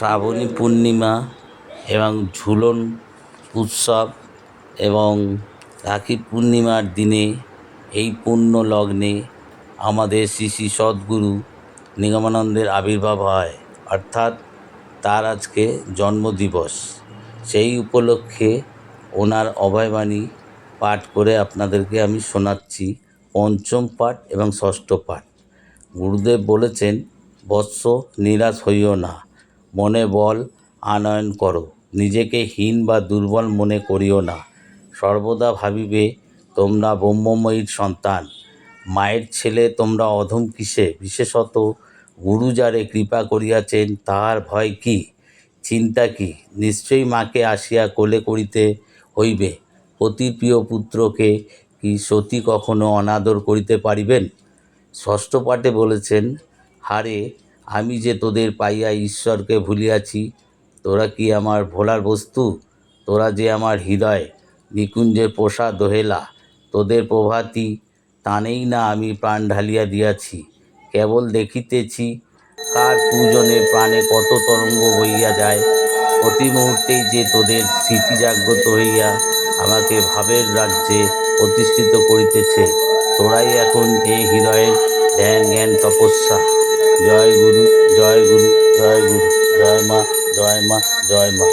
শ্রাবণী পূর্ণিমা এবং ঝুলন উৎসব এবং রাখি পূর্ণিমার দিনে এই পুণ্য লগ্নে আমাদের শ্রী শ্রী সদ্গুরু নিগমানন্দের আবির্ভাব হয়। অর্থাৎ তার আজকে জন্মদিবস। সেই উপলক্ষে ওনার অভয়বাণী পাঠ করে আপনাদেরকে আমি শোনাচ্ছি পঞ্চম পাঠ এবং ষষ্ঠ পাঠ। গুরুদেব বলেছেন, বৎস নিরাশ হইও না। মনে বল, আনয়ন করো। নিজেকে হীন বা দুর্বল মনে করিও না। সর্বদা ভাবিবে, তোমরা ব্রহ্মময়ীর সন্তান। মায়ের ছেলে তোমরা অধম কিসে? বিশেষত গুরু যারে কৃপা করিয়াছেন তাহার ভয় কি? চিন্তা কি? নিশ্চয়ই মাকে আসিয়া কোলে করিতে হইবে। অতি প্রিয় পুত্রকে কি সতী কখনো অনাদর করিতে পারিবেন? ষষ্ঠ পাঠে বলেছেন, হারে আমি যে তোদের পাইয়া ঈশ্বরকে ভুলিয়াছি, তোরা কি আমার ভোলার বস্তু? তোরা যে আমার হৃদয়, নিকুঞ্জের পোষা দোহেলা, তোদের প্রভাতি, তানেই না আমি প্রাণ ঢালিয়া দিয়াছি। কেবল দেখিতেছি কার পূজনে প্রাণে কত তরঙ্গ হইয়া যায়। প্রতি মুহূর্তেই যে তোদের স্মৃতি জাগ্রত হইয়া আমাকে ভাবের রাজ্যে প্রতিষ্ঠিত করিতেছে, তোরাই এখন এই হৃদয়ের ধ্যান জ্ঞান তপস্যা। জয় গুরু জয় গুরু জয় গুরু জয় মা জয় মা জয় মা।